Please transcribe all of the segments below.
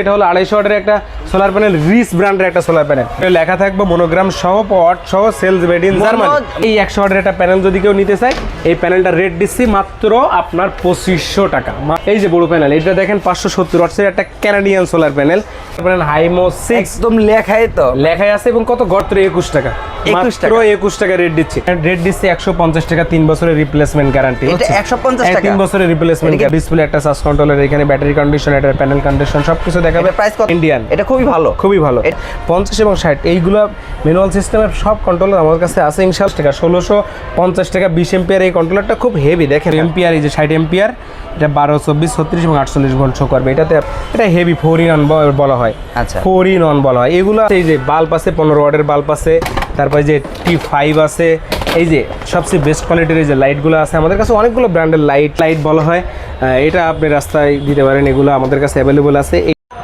এটা হলো আড়াইশো ওয়াটের একটা সোলার প্যানেল রিস ব্র্যান্ডের একটা সোলার প্যানেল। লেখা থাকবে মনোগ্রাম সহ ওয়াট সহ সেলস মেড ইন জার্মানি এই একশো ওয়াটের একটা প্যানেল যদি কেউ নিতে চায় এই প্যানেলটা রেট দিচ্ছি মাত্র আপনার পঁচিশশো টাকা। এই যে বড় প্যানেল এটা দেখেন পাঁচশো সত্তর ওয়াটসের একটা Canadian solar panel panel HiMO six একদম লেখাই তো। লেখাই আছে এবং কত? গড় একুশ টাকা। 21 মাত্র। একুশ টাকা রেট দিচ্ছি। রেট দিচ্ছি একশো পঞ্চাশ টাকা তিন বছরের রিপ্লেসমেন্ট গ্যারান্টি এটা 150 টাকা? তিন বছরের রিপ্লেসমেন্ট ডিসপ্লে একটা সাস কন্ট্রোলার এখানে ব্যাটারি কন্ডিশন এটা প্যানেল কন্ডিশন সবকিছু দেখাবে। প্রাইস ইন্ডিয়ান এটা খুবই ভালো। খুবই ভালো। পঞ্চাশ এবং ষাট এইগুলো ম্যানুয়াল সিস্টেমের সব কন্ট্রোলার আমার কাছে আছে ইনশাল টাকা ষোলোশো পঞ্চাশ টাকা বিশ এম্পিয়ার এই কন্ট্রোলারটা খুব হেভি দেখেন। এম্পিয়ার এই যে ষাট এম্পিয়ার এটা বারো চব্বিশ ছত্রিশ এবং আটচল্লিশ ভোল্ট শো করবে। এটাতে এটা হেভি ফোর ইন অন বলা হয়। আচ্ছা। ফোর ইন অন বলা হয়। এগুলো এই যে বাল্ব আছে পনেরো ওয়াটের বাল্ব আছে তারপরে যে টি ফাইভ আছে এই যে সবচেয়ে বেস্ট কোয়ালিটির এই যে লাইটগুলো আছে আমাদের কাছে অনেকগুলো ব্র্যান্ডের লাইট লাইট বলা হয়। এটা আপনি রাস্তায় দিতে পারেন এগুলো আমাদের কাছে অ্যাভেলেবল আছে।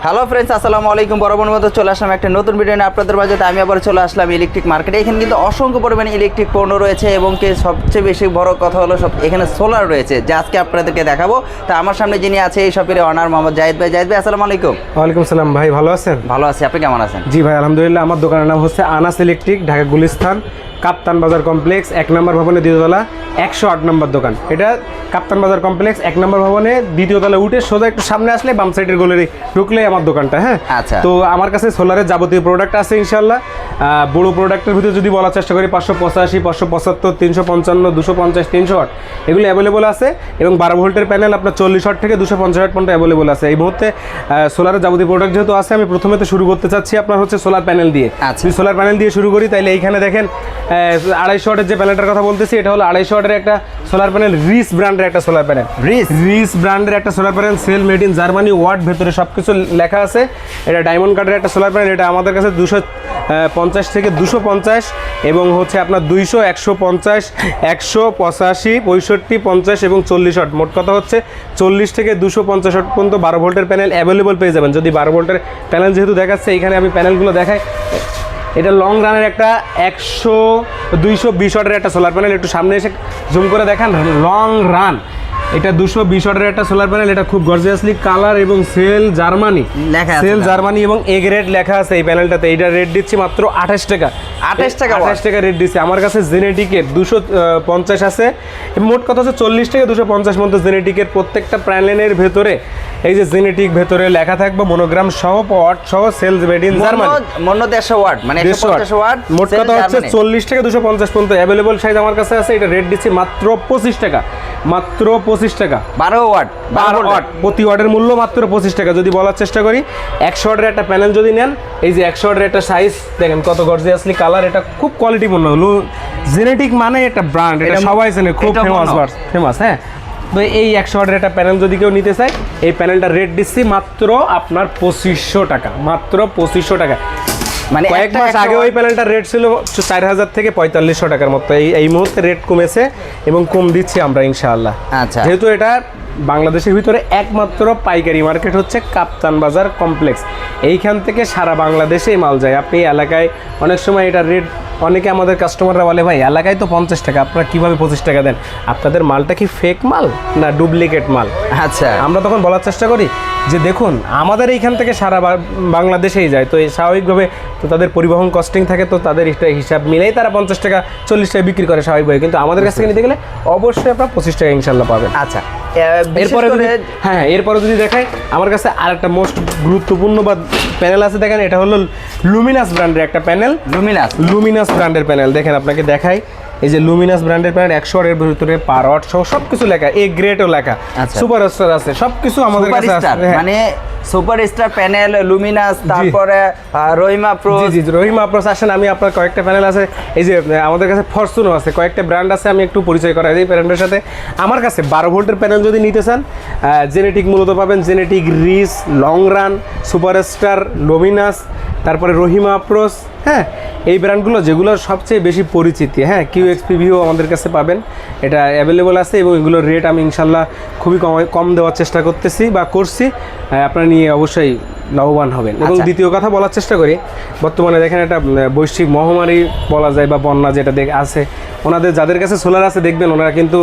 হ্যালো ফ্রেন্ডস আসসালামু আলাইকুম। বরাবর মতো চলে আসলাম একটা নতুন ভিডিও নিয়ে। আপনাদের মাঝে আমি আবার চলে আসলাম ইলেকট্রিক মার্কেটে এখানে কিন্তু অসংখ্য পরিমাণে ইলেকট্রিক পণ্য রয়েছে এবং কি সবচেয়ে বেশি বড় কথা হলো সব এখানে সোলার রয়েছে। যা আজকে আপনাদেরকে দেখাবো। তা আমার সামনে যিনি আছে এই শপের অনার মোহাম্মদ জাহিদ ভাই। জাহিদ ভাই আসসালামু আলাইকুম। ওয়ালাইকুম সালাম ভাই ভালো আছেন? ভালো আছি। আপনি কেমন আছেন? জি ভাই আলহামদুলিল্লাহ। আমার দোকানের নাম হচ্ছে আনাস ইলেকট্রিক ঢাকা গুলিস্তান। কাপ্তান বাজার কমপ্লেক্স এক নম্বর ভবনে দ্বিতীয়তলা একশো আট নম্বর দোকান। এটা কাপ্তান বাজার কমপ্লেক্স এক নম্বর ভবনে দ্বিতীয়তলা উঠে সোজা একটু সামনে আসলে বাম সাইডের গোলের ঢুকলে আমার দোকানটা হ্যাঁ? আচ্ছা। তো আমার কাছে সোলারের যাবতীয় প্রোডাক্ট আছে ইনশাল্লাহ বড় প্রোডাক্টের ভিতরে যদি বলার চেষ্টা করি পাঁচশো পঁচাশি পাঁচশো পঁচাত্তর তিনশো পঞ্চান্ন দুশো পঞ্চাশ তিনশো আট এগুলো অ্যাভেলেবল আছে। এবং বারো ভোল্টের প্যানেল আপনার চল্লিশ ওয়াট থেকে দুশো পঞ্চাশ ওয়াট পর্যন্ত অ্যাভেলেবল আছে। এই মুহূর্তে সোলারের যাবতীয় প্রোডাক্ট যেহেতু আছে আমি প্রথমে তো শুরু করতে চাচ্ছি আপনার হচ্ছে সোলার প্যানেল দিয়ে। আচ্ছা। যদি সোলার প্যানেল দিয়ে শুরু করি তাহলে এইখানে দেখেন আড়াইশো ওয়াটের যে প্যানেলটার কথা বলতেছি এটা হলো আড়াইশো ওয়াটের একটা সোলার প্যানেল রিস ব্র্যান্ডের একটা সোলার প্যানেল রিস? রিস ব্র্যান্ডের একটা solar panel cell made in Germany watt ভেতরে সব কিছু লেখা আছে। এটা ডায়মন্ড কার্ডের একটা সোলার প্যানেল এটা আমাদের কাছে দুশো পঞ্চাশ থেকে দুশো পঞ্চাশ এবং হচ্ছে আপনার দুইশো, একশো পঞ্চাশ, একশো পঁচাশি, পঁয়ষট্টি, পঞ্চাশ এবং চল্লিশ ওয়াট মোট কথা হচ্ছে চল্লিশ থেকে দুশো পঞ্চাশ ওয়াট পর্যন্ত বারো ভোল্টের প্যানেল অ্যাভেলেবল পেয়ে যাবেন। যদি বারো ভোল্টের প্যানেল যেহেতু দেখাচ্ছে, এখানে আমি প্যানেলগুলো দেখাই। এটা লং রানের একটা একশো, দুইশো বিশ ওয়াটের একটা সোলার প্যানেল একটু সামনে এসে জুম করে দেখান। লং রান এটা দুশো বিশ ওয়াটের একটা সোলার প্যানেল এটা খুব গর্জিয়াসলি কালার এবং সেল জার্মানি লেখা সেল জার্মানি এবং এগ গ্রেড লেখা আছে এই প্যানেলটাতে এইটা রেট দিচ্ছি মাত্র আঠাশ টাকা। 28 টাকা আঠাশ টাকা রেট দিচ্ছি। আমার কাছে জেনেটিকের দুশো পঞ্চাশ আছে। মোট কথা হচ্ছে চল্লিশ থেকে দুশো পঞ্চাশ মতো জেনেটিকের প্রত্যেকটা প্যানেলের ভেতরে এই যে জেনেটিক ভেতরে লেখা থাকবে মনোগ্রাম সহ পট সহ সেলস মেড ইন জার্মানি মন্য দেড়শো ওয়াট মানে দেড়শো ওয়াট মোট কথা হচ্ছে চল্লিশ থেকে দুশো পঞ্চাশ পর্যন্ত অ্যাভেলেবল সাইজ আমার কাছে আছে। এটা রেট দিচ্ছি মাত্র পঁচিশ টাকা। মাত্র পঁচিশ টাকা। বারো ওয়াট বারো ওয়াট প্রতি ওয়াটের মূল্য মাত্র পঁচিশ টাকা। যদি বলার চেষ্টা করি একশো ওয়াটের একটা প্যানেল যদি নেন এই যে একশো ওয়াটের একটা সাইজ দেখেন কত গর্জিয়াসলি কালার এটা খুব কোয়ালিটিপূর্ণ জেনেটিক মানে একটা ব্র্যান্ড এটা সবাই জানে খুব ফেমাস ফেমাস হ্যাঁ। তো এই একশো ওয়াটের একটা প্যানেল যদি কেউ নিতে চায় এই প্যানেলটা রেট দিচ্ছি মাত্র আপনার পঁচিশশো টাকা মাত্র পঁচিশশো টাকা। মানে কয়েক মাস আগে ওই প্যানেলটার রেট ছিল চার হাজার থেকে পঁয়তাল্লিশশো টাকার মতো। এই এই মুহূর্তে রেট কমেছে এবং কম দিচ্ছি আমরা ইনশাআল্লাহ। আচ্ছা। যেহেতু এটা বাংলাদেশের ভিতরে একমাত্র পাইকারি মার্কেট হচ্ছে কাপ্তান বাজার কমপ্লেক্স এইখান থেকে সারা বাংলাদেশে মাল যায়। আপনি এলাকায় অনেক সময় এটা রেট অনেকে আমাদের কাস্টমাররা বলে ভাই এলাকায় তো পঞ্চাশ টাকা আপনারা কীভাবে পঁচিশ টাকা দেন? আপনাদের মালটা কি ফেক মাল না ডুপ্লিকেট মাল? আচ্ছা। আমরা তখন বলার চেষ্টা করি যে দেখুন, আমাদের এইখান থেকে সারা বাংলাদেশেই যায়, তো এই স্বাভাবিকভাবে তো তাদের পরিবহন কস্টিং থাকে, তো তাদের হিসাব মিলেই তারা পঞ্চাশ টাকা, চল্লিশ টাকা বিক্রি করে স্বাভাবিকভাবে। কিন্তু আমাদের কাছ থেকে নিতে গেলে অবশ্যই আপনার পঁচিশ টাকা ইনশাল্লাহ পাবেন। আচ্ছা এরপরে যদি হ্যাঁ এরপরে যদি দেখাই আমার কাছে আরেকটা মোস্ট গুরুত্বপূর্ণ বা প্যানেল আছে দেখেন এটা হলো লুমিনাস ব্র্যান্ডের একটা প্যানেল লুমিনাস লুমিনাস ব্র্যান্ডের প্যানেল দেখেন আপনাকে দেখাই। এই যে লুমিনাস ব্র্যান্ডের প্যানেল একশো এর ভিতরে পার ওয়াট সহ সব কিছু লেখা এ গ্রেডও লেখা। আচ্ছা। সুপার স্টার আছে সব কিছু আমাদের কাছে আছে। সুপারস্টার হ্যাঁ। মানে সুপারস্টার প্যানেল লুমিনাস তারপরে রহিমা প্রো জি জি রহিমা আপ্রোচ আসেন আমি আপনার কয়েকটা প্যানেল আছে। এই যে আমাদের কাছে ফরচুনও আছে কয়েকটা ব্র্যান্ড আছে আমি একটু পরিচয় করাই এই প্যানেলের সাথে। আমার কাছে বারো ভোল্টের প্যানেল যদি নিতে চান জেনেটিক মূলত পাবেন জেনেটিক রিস লং রান সুপারস্টার লোমিনাস তারপরে রহিমা আপ্রোচ হ্যাঁ এই ব্র্যান্ডগুলো যেগুলো সবচেয়ে বেশি পরিচিতি হ্যাঁ কিউ এক্সপিভিও আমাদের কাছে পাবেন। এটা অ্যাভেলেবল আছে এবং এগুলোর রেট আমি ইনশাল্লাহ খুবই কম কম দেওয়ার চেষ্টা করতেছি বা করছি। আপনারা নিয়ে অবশ্যই লাভবান হবেন। এবং আচ্ছা। দ্বিতীয় কথা বলার চেষ্টা করি বর্তমানে দেখেন একটা বৈশ্বিক মহামারী বলা যায় বা বন্যা যেটা দেখ আছে ওনাদের যাদের কাছে সোলার আছে দেখবেন ওনারা কিন্তু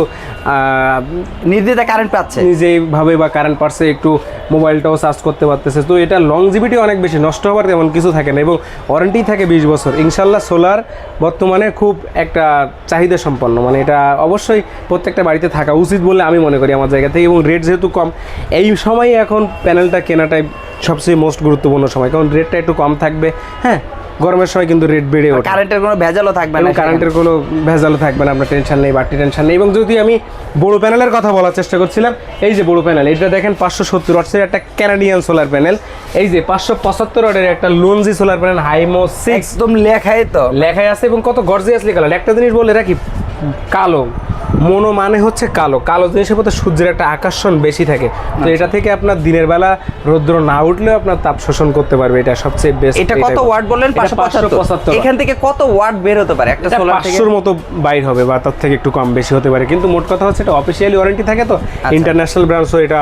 নির্দ্বিধায় কারেন্ট পাচ্ছে। নিজেইভাবে বা কারেন্ট পার্সে একটু মোবাইলটাও চার্জ করতে পারতেছে। তো এটা লংজিভিটি অনেক বেশি নষ্ট হওয়ার তেমন কিছু থাকে না এবং ওয়ারেন্টি থাকে বিশ বছর। ইনশাল্লাহ সোলার বর্তমানে খুব একটা চাহিদা সম্পন্ন। মানে এটা অবশ্যই প্রত্যেকটা বাড়িতে থাকা উচিত বলে আমি মনে করি আমার জায়গা থেকে এবং রেট যেহেতু কম এই সময়ে এখন প্যানেলটা কেনাটাই সবচেয়ে মোস্ট গুরুত্বপূর্ণ সময়। কারণ রেটটা একটু কম থাকবে হ্যাঁ? গরমের সময় কিন্তু রেট বেড়ে ওঠে। কারেন্টের কোনো ভেজালও থাকবে না কারেন্টের কোনো ভেজালও থাকবে না আপনার টেনশন নেই বাড়তি টেনশন নেই। এবং যদি আমি বড় প্যানেলের কথা বলার চেষ্টা করছিলাম এই যে বড় প্যানেল এটা দেখেন পাঁচশো সত্তর ওয়াটসের একটা ক্যানাডিয়ান সোলার প্যানেল এই যে পাঁচশো পঁচাত্তর ওয়াটের একটা Longi solar panel HiMO six একদম লেখাই তো। লেখাই আছে এবং কত গর্জিয়াসলি কালার একটা জিনিস বলে রাখি কালো। মনো মানে হচ্ছে কালো। কালো জিনিসের প্রতি সূর্যের একটা আকর্ষণ বেশি থাকে। তো এটা থেকে আপনার দিনের বেলা রৌদ্র না উঠলেও আপনার তাপ শোষণ করতে পারবে। এটা সবচেয়ে বেস্ট এটা কত ওয়াট বললেন? পাঁচশো পঁচাত্তর। এখান থেকে কত ওয়াট বের হতে পারে? একটা সোলার থেকে পাঁচশোর মতো বাইর হবে বা তার থেকে একটু কম বেশি হতে পারে। কিন্তু মোট কথা হচ্ছে এটা অফিসিয়ালি ওয়ারেন্টি থাকে তো। আচ্ছা। ইন্টারন্যাশনাল ব্রাঞ্চও এটা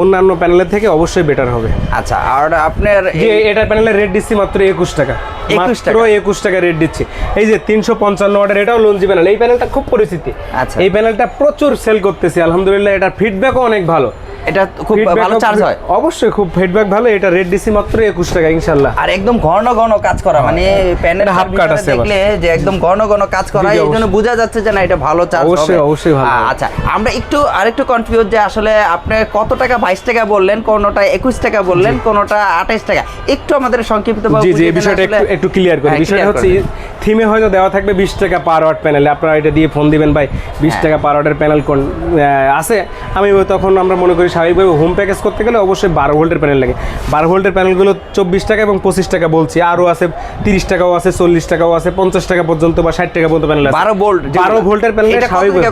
অন্যান্য প্যানেলের থেকে অবশ্যই বেটার হবে। আচ্ছা আর আপনার যে এটা প্যানেলের রেট দিচ্ছি মাত্র একুশ টাকা। 21 মাত্র টাকা। একুশ টাকা রেট দিচ্ছি। এই যে তিনশো পঞ্চান্ন ওয়াটের এটাও লঞ্জি প্যানেল এই প্যানেলটা খুব পরিচিতি। আচ্ছা। এই প্যানেলটা প্রচুর সেল করতেছি। আলহামদুলিল্লাহ এটার ফিডব্যাকও অনেক ভালো। এটা খুব ভালো চার্জ হয়। অবশ্যই খুব ফিডব্যাক ভালো এটা রেট দিচ্ছি মাত্র একুশ টাকা ইনশাল্লাহ আর একদম ঘন ঘন কাজ করা মানে প্যানেল half cut আছে দেখলে যে একদম ঘন ঘন কাজ করা এই জন্য বোঝা যাচ্ছে যে না এটা ভালো চার্জ অবশ্যই, অবশ্যই ভালো। আচ্ছা আমরা একটু আরেকটু কনফিউজ যে আসলে আপনি কত টাকা বাইশ টাকা বললেন কোনোটা একুশ টাকা বললেন কোনোটা আঠাইশ টাকা? একটু আমাদের সংক্ষিপ্ত জি জি এই বিষয়টা একটু একটু ক্লিয়ার করি। বিষয়টা হচ্ছে থিমে হয়তো দেওয়া থাকবে বিশ টাকা পার ওয়াট প্যানেলে আপনারা এটা দিয়ে ফোন দিবেন ভাই। বিশ হ্যাঁ। টাকা পার ওয়াটের প্যানেল কোন আছে। আমি তখন আমরা মনে করি স্বাভাবিকভাবে হোম প্যাকেজ করতে গেলে অবশ্যই বারো ভোল্টের প্যানেল লাগে। বারো ভোল্টের প্যানেলগুলো চব্বিশ টাকা এবং পঁচিশ টাকা বলছি। আরও আছে তিরিশ টাকাও আছে চল্লিশ টাকাও আছে পঞ্চাশ টাকা পর্যন্ত বা ষাট টাকা পর্যন্ত প্যানেল 12 volt বারো ভোল্টের প্যানেল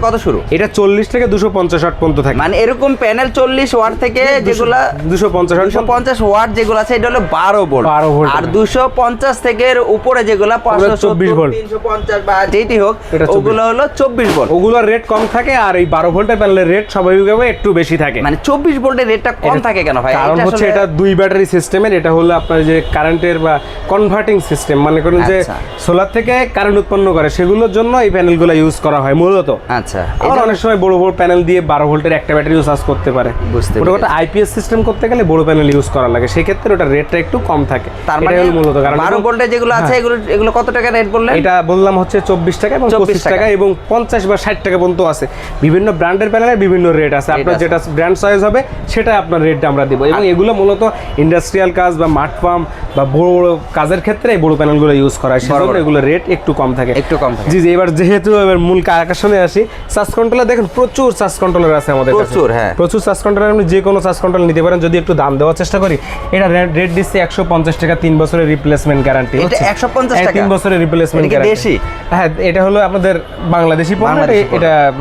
কত শুরু? এটা চল্লিশ থেকে দুশো পঞ্চাশ ওয়াট পর্যন্ত থাকে। মানে এরকম প্যানেল চল্লিশ ওয়াট থেকে যেগুলা দুশো পঞ্চাশ দুশো পঞ্চাশ ওয়াট যেগুলো আছে এটা হলো বারো ভোল্ট। 12 volt। আর দুশো পঞ্চাশ থেকে উপরে যেগুলো পাঁচশো 24 volt। তিনশো পঞ্চাশ বা যেটি হোক এটা 24 ওগুলো হলো চব্বিশ ভোল্ট। ওগুলোর রেট কম থাকে আর এই বারো ভোল্টের প্যানেলের রেট স্বাভাবিকভাবে একটু বেশি থাকে। মানে চব্বিশ ভোল্টের রেটটা কম থাকে কেন ভাই? কারণ হচ্ছে এটা দুই ব্যাটারি সিস্টেমের এটা হলো আপনার যে কারেন্টের বা কনভার্টিং সিস্টেম মানে করুন যে আচ্ছা। সোলার থেকে কারেন্ট উৎপন্ন করে সেগুলোর জন্য এই প্যানেলগুলো ইউজ করা হয় মূলত। আচ্ছা। আবার অনেক সময় বড় বড় প্যানেল দিয়ে বারো ভোল্টের একটা ব্যাটারিও চার্জ করতে পারে। বুঝতে ওটা আইপিএস সিস্টেম করতে গেলে বড় প্যানেল ইউজ করা লাগে। সেক্ষেত্রে ওটা রেটটা একটু কম থাকে। তার মানে মূলত কারণ বারো ভোল্টের যেগুলো আছে হ্যাঁ। এগুলো এগুলো কত টাকা রেট বললেন? এটা বললাম হচ্ছে চব্বিশ টাকা এবং 24 পঁচিশ টাকা। টাকা। এবং পঞ্চাশ বা ষাট টাকা পর্যন্ত আছে। বিভিন্ন ব্র্যান্ডের প্যানেলের বিভিন্ন রেট আছে। আপনার যেটা ব্র্যান্ড চয়েস হবে সেটা আপনার রেটটা আমরা দিব। এবং এগুলো মূলত ইন্ডাস্ট্রিয়াল কাজ বা মাঠ পাম্প বা বড় বড় কাজের ক্ষেত্রে এই বড় প্যানেলগুলো ইউজ করা হয়। সেজন্য এগুলো রেট একটু কম থাকে। একটু কম থাকে। জি জি এবার যেহেতু এবার মূল আকর্ষণে আসি চার্জ কন্ট্রোলার দেখেন প্রচুর চার্জ কন্ট্রোলার আছে আমাদের প্রচুর, হ্যাঁ। প্রচুর চার্জ কন্ট্রোলার আপনি যে কোনো চার্জ কন্ট্রোল নিতে পারেন। যদি একটু দাম দেওয়ার চেষ্টা করি এটা রেট দিচ্ছে একশো পঞ্চাশ টাকা তিন বছরের রিপ্লেসমেন্ট গ্যারান্টি এটা 150 টাকা? তিন বছরের রিপ্লেসমেন্ট কি হ্যাঁ এটা হলো আপনাদের বাংলাদেশি পণ্য। এটা- এটা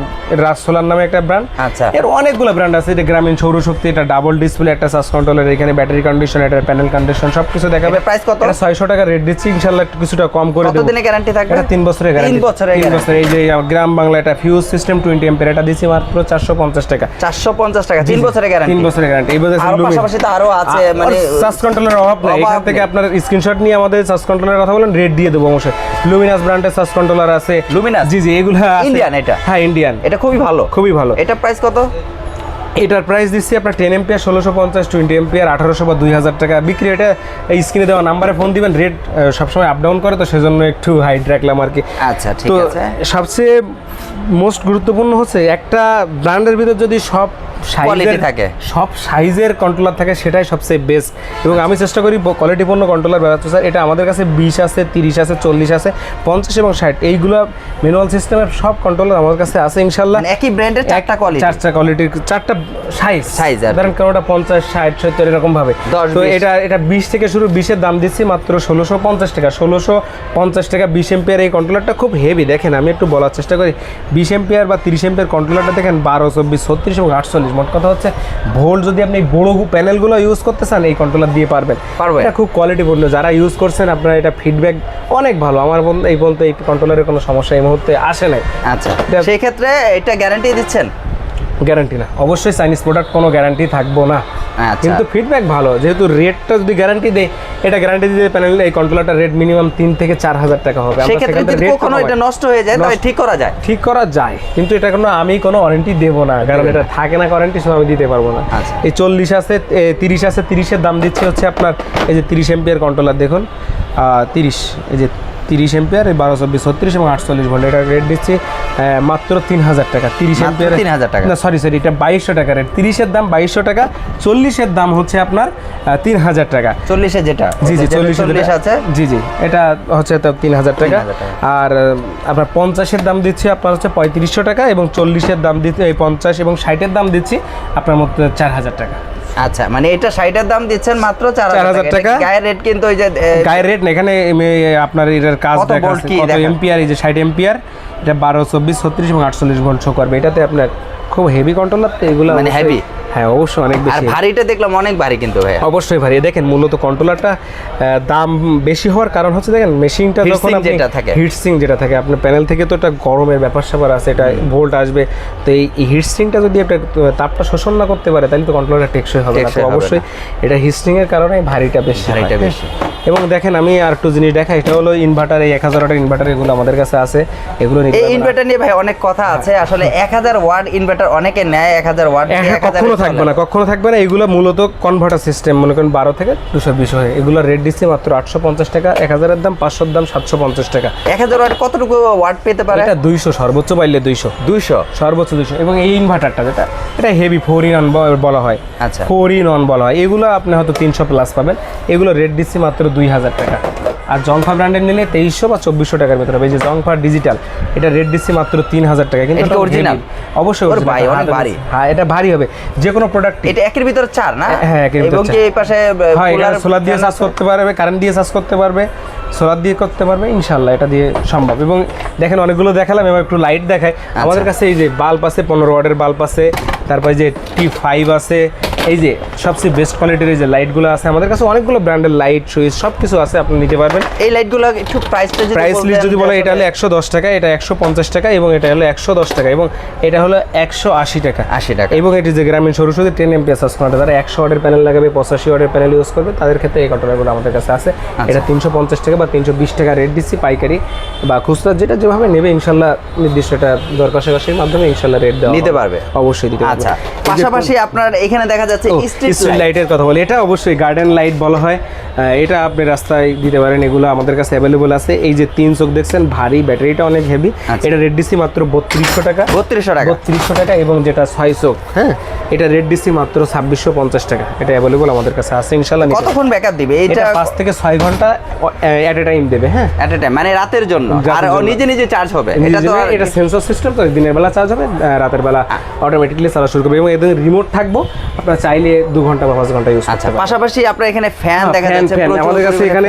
রাজ সোলার নামে একটা ব্র্যান্ড আচ্ছা। এর অনেকগুলো ব্র্যান্ড আছে। এটা গ্রামীণ সৌরশক্তি এটা ডাবল ডিসপ্লে একটা সাস কন্ট্রোলার এখানে ব্যাটারি কন্ডিশন এটা প্যানেল কন্ডিশন সব কিছু দেখাবে price কত? এটা ছয়শো টাকা রেট দিচ্ছি ইনশাল্লাহ একটু কিছুটা কম করে দেবো। কতদিনের গ্যারান্টি থাকবে? এটা তিন বছরের গ্যারান্টি তিন বছরের তিন guarantee। বছর এই যে গ্রাম বাংলা এটা ফিউজ সিস্টেম টোয়েন্টি এম্পের এটা দিচ্ছি মাত্র চারশো পঞ্চাশ টাকা। চারশো পঞ্চাশ টাকা তিন বছরের গ্যারান্টি তিন বছরের গ্যারান্টি এই বছর আরও পাশাপাশি তো আরও আছে মানে সার্চ কন্ট্রোলের অভাব নাই। এখান থেকে আপনার স্ক্রিনশট নিয়ে আমাদের সার্চ কন্ট্রোলের কথা বলেন রেট দিয়ে দেবো অবশ্যই। লুমিনাস ব্র্যান্ডের সার্চ কন্ট্রোলার আছে। Luminous? জি জি এগুলো। Indian এটা? হ্যাঁ ইন্ডিয়ান এটা খুবই ভালো। খুবই ভালো। এটা প্রাইস কত? এটার প্রাইস দিচ্ছি আপনার টেন এমপিয়ার ষোলোশো পঞ্চাশ টোয়েন্টি এমপিয়ার আঠারোশো বা দুই হাজার টাকা। বিক্রি এটা এই স্ক্রিনে দেওয়া নাম্বারে ফোন দিবেন রেট সবসময় আপ ডাউন করে তো সেজন্য একটু হাইট রাখলাম আর কি। আচ্ছা ঠিক তো আছে। সবচেয়ে মোস্ট গুরুত্বপূর্ণ হচ্ছে একটা ব্র্যান্ডের ভিতর যদি সব সাইজের থাকে। সব সাইজের কন্ট্রোলার থাকে সেটাই সবচেয়ে বেস্ট এবং আমি চেষ্টা করি কোয়ালিটিপূর্ণ কন্ট্রোলার ব্যবহার স্যার এটা আমাদের কাছে বিশ আছে তিরিশ আছে চল্লিশ আছে পঞ্চাশ এবং ষাট। এইগুলো ম্যানুয়াল সিস্টেমের সব কন্ট্রোলার আমার কাছে আছে ইনশাল্লাহ। মানে একই ব্র্যান্ডের চারটা কোয়ালিটি চারটা কোয়ালিটির চারটা সাইজ? কি। ধরেন কোনোটা পঞ্চাশ ষাট সত্তর এরকম ভাবে। তো এটা এটা বিশ থেকে শুরু বিশের দাম দিচ্ছি মাত্র ষোলোশো পঞ্চাশ টাকা। ষোলোশো পঞ্চাশ টাকা বিশ এম্পিয়ার এই কন্ট্রোলারটা খুব হেভি দেখেন আমি একটু বলার চেষ্টা করি। বিশ এম্পিয়ার বা তিরিশ এম্পিয়ার কন্ট্রোলারটা দেখেন বারো চব্বিশ ছত্রিশ এবং আটচল্লিশ। মোট কথা হচ্ছে ভোল্ট যদি আপনি বড় প্যানেলগুলো ইউজ করতে চান এই কন্ট্রোলার দিয়ে পারবেন। পারবেন। এটা খুব কোয়ালিটিপূর্ণ যারা ইউজ করছেন আপনারা এটা ফিডব্যাক অনেক ভালো। আমার বন্ধু এই পর্যন্ত এই কন্ট্রোলারের কোনো সমস্যা এই মুহূর্তে আসে নাই। আচ্ছা সেই ক্ষেত্রে এটা গ্যারান্টি দিচ্ছেন? গ্যারান্টি না। অবশ্যই চাইনিজ প্রোডাক্ট কোনো গ্যারান্টি থাকব না। আচ্ছা। কিন্তু ফিডব্যাক ভালো যেহেতু রেটটা যদি গ্যারান্টি দেয় এটা গ্যারান্টি দিতে প্যানেল এই কন্ট্রোলারটা রেট মিনিমাম তিন থেকে চার হাজার টাকা হবে। সেক্ষেত্রে কখনো এটা নষ্ট হয়ে যায় তবে ঠিক করা যায়। ঠিক করা যায় কিন্তু এটা কোনো আমি কোনো ওয়ারেন্টি দেবো না কারণ এটা থাকে না ওয়ারেন্টি সব আমি দিতে পারব না। আচ্ছা। এই চল্লিশ আছে তিরিশ আছে তিরিশের দাম দিচ্ছে হচ্ছে আপনার এই যে তিরিশ এম্পিয়ার কন্ট্রোলার দেখুন তিরিশ এই যে তিরিশ এম্পিয়ার বারো চব্বিশ ছত্রিশ এবং আটচল্লিশ ভোল্ট। এটা রেট দিচ্ছি মাত্র তিন হাজার টাকা তিরিশ এম্পিয়ার। তিন হাজার টাকা। না সরি সরি এটা বাইশশো টাকা রেট তিরিশের দাম বাইশশো টাকা চল্লিশের দাম হচ্ছে আপনার তিন হাজার টাকা। চল্লিশে যেটা জি জি চল্লিশ আছে। জি জি এটা হচ্ছে তো তিন হাজার টাকা। আর আপনার পঞ্চাশের দাম দিচ্ছি আপনার হচ্ছে পঁয়ত্রিশশো টাকা এবং চল্লিশের দাম দিচ্ছি এই পঞ্চাশ এবং ষাটের দাম দিচ্ছি আপনার মতো চার হাজার টাকা। আচ্ছা মানে এটা শাড়িটার দাম দিচ্ছেন মাত্র চার 4,000 হাজার টাকা। গায়ের রেট কিন্তু ওই যে গায়ের রেট না এখানে আপনার এটার কাজ দেখা কত এম্পিয়ার এই যে সাইড এম্পিয়ার এটা বারো চব্বিশ ছত্রিশ এবং আটচল্লিশ ভোল্ট শো করবে। এটাতে আপনার খুব হেভি কন্ট্রোলার তো এগুলো মানে heavy? হ্যাঁ অবশ্যই অনেক আর ভারীটা দেখলাম অনেক ভারী কিন্তু ভাই অবশ্যই ভাই দেখেন মূলত কন্ট্রোলারটা দাম বেশি হওয়ার কারণ হচ্ছে দেখেন মেশিনটা যখন যেটা থাকে। হিট সিং যেটা থাকে আপনার প্যানেল থেকে তো একটা গরমের ব্যাপার স্যাপার আছে এটা ভোল্ট আসবে। তো এই হিট সিংটা যদি একটা তাপটা শোষণ না করতে পারে তাহলে তো কন্ট্রোলারটা টেকসই হবে না। তো অবশ্যই এটা হিট এর কারণে ভারীটা বেশি ভারীটা বেশি। এবং দেখেন আমি আর একটু জিনিস দেখা এটা হলো ইনভার্টার এই এক হাজার ওয়াটের ইনভার্টার এগুলো আমাদের কাছে আছে। এগুলো এই ইনভার্টার নিয়ে ভাই অনেক কথা আছে আসলে এক হাজার ওয়াট ইনভার্টার অনেকে নেয় এক হাজার ওয়াট হ্যাঁ, হ্যাঁ, কখনো থাকবে না কখনো থাকবে না। এগুলো মূলত কনভার্টার সিস্টেম মনে করেন বারো থেকে দুশো বিশ হয়। এগুলো রেট দিচ্ছে মাত্র আটশো পঞ্চাশ টাকা এক হাজারের দাম পাঁচশোর দাম সাতশো পঞ্চাশ টাকা। এক হাজার ওয়াট কতটুকু ওয়াট পেতে পারে? এটা দুইশো সর্বোচ্চ পাইলে দুইশো। দুইশো? সর্বোচ্চ দুইশো। এবং এই ইনভার্টারটা যেটা এটা হেভি ফোর ইন অন বলা হয়। আচ্ছা। ফোর ইন অন বলা হয়। এগুলো আপনি হয়তো তিনশো প্লাস পাবেন। এগুলো রেট দিচ্ছি মাত্র দুই হাজার টাকা। আর জংফা ব্র্যান্ডের নিলে তেইশশো বা চব্বিশশো টাকার ভিতরে হবে। এই যে জংফা ডিজিটাল এটা রেট দিচ্ছি মাত্র তিন হাজার টাকা। কিন্তু heavy। অবশ্যই ভারী। হ্যাঁ এটা ভারী হবে। যে কোনো প্রোডাক্ট এটা একের ভিতরে চার না? হ্যাঁ, একের ভিতরে এবং কি এই পাশে হয় এখানে সোলার দিয়ে চার্জ করতে পারবে কারেন্ট দিয়ে চার্জ করতে পারবে সোলার দিয়ে করতে পারবে ইনশাল্লাহ এটা দিয়ে সম্ভব। এবং দেখেন অনেকগুলো দেখালাম এবার একটু লাইট দেখায় আচ্ছা। আমাদের কাছে এই যে বাল্ব আছে পনেরো ওয়াটের বাল্ব আছে তারপরে যে টি ফাইভ আছে এই যে সবচেয়ে বেস্ট কোয়ালিটির এই যে লাইটগুলো আছে আমাদের কাছে অনেকগুলো ব্র্যান্ডের লাইট সুইচ সব কিছু আছে আপনি নিতে পারবেন। এই লাইটগুলো একটু প্রাইসটা যদি প্রাইস লিস্ট যদি বলে এটা হলো একশো দশ টাকা এটা একশো পঞ্চাশ টাকা এবং এটা হলো একশো দশ টাকা এবং এটা হলো একশো আশি টাকা। 80 টাকা। এবং এটি যে গ্রামীণ সরস্বতী টেন এমপিএস চার্জ করাতে তারা একশো ওয়াটের প্যানেল লাগাবে পঁচাশি ওয়াটের প্যানেল ইউজ করবে তাদের ক্ষেত্রে এই কন্ট্রোলারগুলো আমাদের কাছে আছে। আচ্ছা। এটা তিনশো পঞ্চাশ টাকা বা তিনশো বিশ টাকা রেট দিচ্ছি পাইকারি বা খুচরা যেটা যেভাবে নেবে ইনশাল্লাহ নির্দিষ্ট একটা দর কষাকষির মাধ্যমে ইনশাল্লাহ রেট দেওয়া নিতে পারবে। অবশ্যই দিতে পারবে। আচ্ছা। পাশাপাশি আপনার এখানে দেখা যাচ্ছে স্ট্রিট লাইটের কথা বলি। এটা অবশ্যই গার্ডেন লাইট বলা হয়। এটা আপনি রাস্তায় দিতে পারেন এগুলো আমাদের কাছে অ্যাভেলেবল আছে। এই যে তিন চোখ দেখছেন ভারী ব্যাটারিটা অনেক হেভি আচ্ছা। এটা রেট দিচ্ছি মাত্র বত্রিশশো টাকা। বত্রিশশো টাকা। বত্রিশশো টাকা এবং যেটা ছয় চোখ হ্যাঁ। এটা রেট দিচ্ছি মাত্র ছাব্বিশশো পঞ্চাশ টাকা। এটা অ্যাভেলেবল আমাদের কাছে আছে ইনশাল্লাহ কতক্ষণ ব্যাকআপ দিবে? এটা পাঁচ থেকে ছয় ঘণ্টা অ্যাট এ টাইম দেবে হ্যাঁ। এট এ টাইম মানে রাতের জন্য। আর নিজে নিজে চার্জ হবে। এটা এটা তো এটা সেন্সর সিস্টেম তো দিনের বেলা চার্জ হবে রাতের বেলা অটোমেটিকলি চালা শুরু করবে। এবং এদের রিমোট থাকব। আপনারা চাইলে দু ঘণ্টা বা পাঁচ ঘণ্টা ইউজ আচ্ছা পাশাপাশি আপনার এখানে ফ্যান দেখা যাচ্ছে আমাদের কাছে এখানে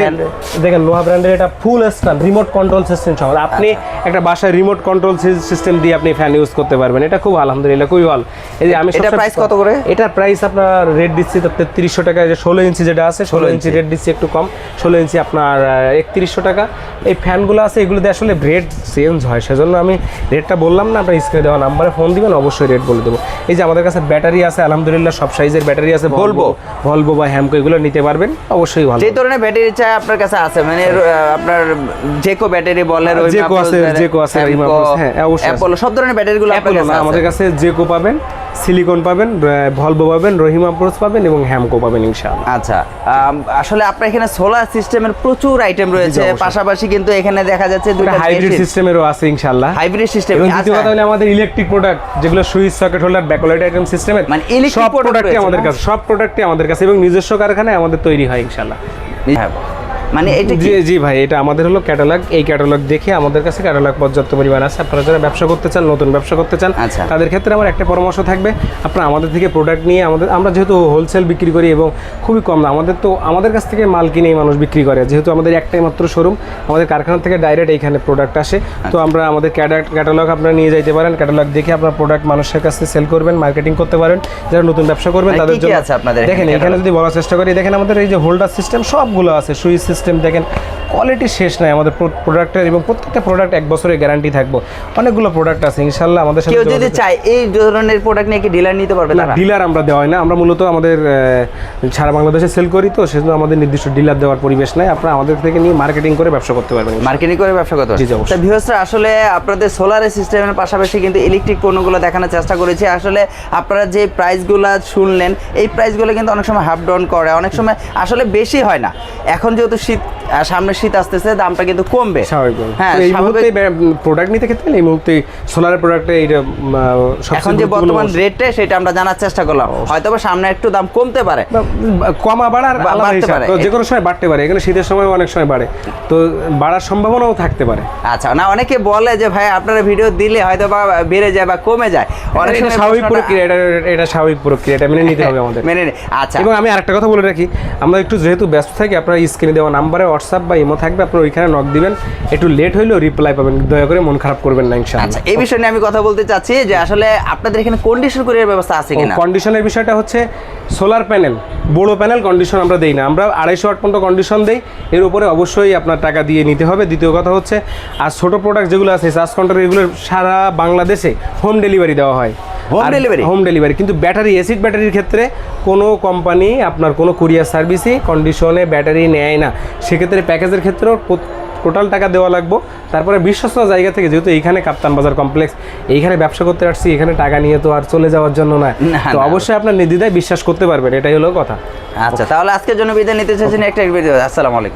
দেখেন লোহা ব্র্যান্ডের এটা full stand remote control system সহ। আপনি আচ্ছা। একটা বাসায় রিমোট কন্ট্রোল সিস্টেম দিয়ে আপনি ফ্যান ইউজ করতে পারবেন। এটা খুব আলহামদুলিল্লাহ খুবই ভালো। এই যে আমি সবসময়- price কত করে? এটার প্রাইস আপনার রেট দিচ্ছি তো তেত্রিশশো টাকা যে ষোলো ইঞ্চি যেটা আছে ষোলো ইঞ্চি রেট দিচ্ছি একটু কম। ষোলো ইঞ্চি আপনার একত্রিশশো টাকা। এই ফ্যানগুলো আছে এগুলোতে আসলে রেট চেঞ্জ হয়। সেজন্য আমি রেটটা বললাম না আপনার স্ক্রিনে দেওয়া নাম্বারে ফোন দিবেন অবশ্যই রেট বলে দেবো। এই যে আমাদের কাছে ব্যাটারি আছে আলহামদুলিল্লাহ সব সাইজের ব্যাটারি আছে বলব ভলভো বা হ্যামকো এগুলো নিতে পারবেন অবশ্যই ভালো। যে ধরনের ব্যাটারি চাই আপনার কাছে আছে মানে আপনার জেকো ব্যাটারি বলেন জেকো আছে, জেকো আছে, হ্যাঁ, অবশ্যই অ্যাপল সব ধরনের ব্যাটারিগুলো আপনার কাছে আমাদের কাছে জেকো পাবেন। সিলিকন পাবেন ভলভো পাবেন রহিমা প্রোস পাবেন এবং হ্যামকো পাবেন ইনশাআল্লাহ। আচ্ছা আসলে আপনার এখানে সোলার সিস্টেমের প্রচুর আইটেম রয়েছে পাশাপাশি কিন্তু এখানে দেখা যাচ্ছে দুটো হাইব্রিড সিস্টেমেরও আছে ইনশাআল্লাহ। হাইব্রিড সিস্টেম এবং দ্বিতীয় কথা হলো আমাদের ইলেকট্রিক প্রোডাক্ট যেগুলো switch socket holder backlight item সিস্টেমের মানে product প্রোডাক্টই আমাদের কাছে সব প্রোডাক্টই আমাদের কাছে এবং নিজস্ব কারখানায় আমাদের তৈরি হয় ইনশাআল্লাহ। হ্যাঁ। মানে এটা জি জি ভাই এটা আমাদের হলো ক্যাটালগ এই ক্যাটালগ দেখে আমাদের কাছে ক্যাটালগ পর্যাপ্ত পরিমাণ আছে। আপনারা যারা ব্যবসা করতে চান নতুন ব্যবসা করতে চান আচ্ছা। তাদের ক্ষেত্রে আমার একটা পরামর্শ থাকবে। আপনারা আমাদের থেকে প্রোডাক্ট নিয়ে আমাদের আমরা যেহেতু হোলসেল বিক্রি করি এবং খুবই কম দাম আমাদের তো আমাদের কাছ থেকে মাল কিনেই মানুষ বিক্রি করে। যেহেতু আমাদের একটাই মাত্র শোরুম আমাদের কারখানা থেকে ডাইরেক্ট এইখানে প্রোডাক্ট আসে। তো আমরা আমাদের ক্যাটালগ আপনারা নিয়ে যাইতে পারেন। ক্যাটালগ দেখে আপনার প্রোডাক্ট মানুষের কাছে সেল করবেন মার্কেটিং করতে পারেন। যারা নতুন ব্যবসা করবেন তাদের জন্য দেখেন এখানে যদি বলার চেষ্টা করি দেখেন আমাদের এই যে হোল্ডার সিস্টেম সবগুলো আছে। সুইচ সিস্টেম দেখেন। কোয়ালিটি শেষ নাই। আমাদের প্রোডাক্টের এবং প্রত্যেকটা প্রোডাক্ট এক বছরের গ্যারান্টি থাকব। অনেকগুলো প্রোডাক্ট আছে ইনশাল্লাহ আমাদের সাথে কেউ যদি চায় এই ধরনের প্রোডাক্ট নিয়ে কি ডিলার নিতে পারবে না তারা? ডিলার আমরা দেওয়া হয় না। আমরা মূলত আমাদের সারা বাংলাদেশে সেল করি তো সেজন্য আমাদের নির্দিষ্ট ডিলার দেওয়ার পরিবেশ নাই। আপনারা আমাদের থেকে নিয়ে মার্কেটিং করে ব্যবসা করতে পারবেন মার্কেটিং করে ব্যবসা করতে জি, জি, অবশ্যই। তা ভিউসরা আসলে আপনাদের সোলার সিস্টেমের পাশাপাশি কিন্তু ইলেকট্রিক পণ্যগুলো দেখানোর চেষ্টা করেছি। আসলে আপনারা যে প্রাইসগুলো শুনলেন এই প্রাইসগুলো কিন্তু অনেক সময় হাফ ডাউন করে অনেক সময় আসলে বেশি হয় না। এখন যেহেতু শীত সামনে শীত আসতেছে দামটা কিন্তু কমবে। স্বাভাবিক হ্যাঁ এই মুহূর্তে প্রোডাক্ট নিতে ক্ষেত্রে এই মুহূর্তে সোলারের প্রোডাক্টে এইটা এখন যে বর্তমান। রেটটা সেটা আমরা জানার চেষ্টা করলাম। হয়তো সামনে একটু দাম কমতে পারে। কমা বাড়ার বাড়তে পারে। যে কোনো সময় বাড়তে পারে এখানে শীতের সময় অনেক সময় বাড়ে। তো বাড়ার সম্ভাবনাও থাকতে পারে। আচ্ছা না অনেকে বলে যে ভাই আপনারা ভিডিও দিলে হয়তো বা বেড়ে যায় বা কমে যায়। অনেক স্বাভাবিক প্রক্রিয়া এটা এটা স্বাভাবিক প্রক্রিয়া এটা মেনে নিতে হবে আমাদের। মেনে নে আচ্ছা। এবং আমি আরেকটা কথা বলে রাখি আমরা একটু যেহেতু ব্যস্ত থাকি আপনার স্ক্রিনে দেওয়া নাম্বারে হোয়াটসঅ্যাপ বা ইমো থাকবে আপনার ওইখানে নক দিবেন। একটু লেট হইলেও রিপ্লাই পাবেন দয়া করে মন খারাপ করবেন না আচ্ছা ইনশাআল্লাহ এই বিষয় নিয়ে আমি কথা বলতে চাচ্ছি যে আসলে আপনাদের এখানে কন্ডিশন কুরিয়ার ব্যবস্থা আছে কিনা? কন্ডিশনের বিষয়টা হচ্ছে সোলার প্যানেল বড় প্যানেল কন্ডিশন আমরা দেই না। আমরা আড়াইশো আট পর্যন্ত কন্ডিশন দেই এর উপরে অবশ্যই আপনার টাকা দিয়ে নিতে হবে। দ্বিতীয় কথা হচ্ছে আর ছোট প্রোডাক্ট যেগুলো আছে চার্জ কাউন্টার এগুলো সারা বাংলাদেশে হোম ডেলিভারি দেওয়া হয়। Home ডেলিভারি হোম ডেলিভারি কিন্তু ব্যাটারি অ্যাসিড ব্যাটারির ক্ষেত্রে কোনো কোম্পানি আপনার কোনো কুরিয়ার সার্ভিসই কন্ডিশনে ব্যাটারি নেয় না। সেক্ষেত্রে প্যাকেজের ক্ষেত্রেও টোটাল টাকা দেওয়া লাগবো। তারপরে বিশ্বস্ত জায়গা থেকে যেহেতু এইখানে কাপ্তান বাজার কমপ্লেক্স এইখানে ব্যবসা করতে আসছি এখানে টাকা নিয়ে তো আর চলে যাওয়ার জন্য না তো অবশ্যই আপনার নির্দ্বিধায় বিশ্বাস করতে পারবেন এটাই হলো কথা। আচ্ছা তাহলে আজকের জন্য বিদায় নিতে চাইছেন একটা আসসালামু আলাইকুম।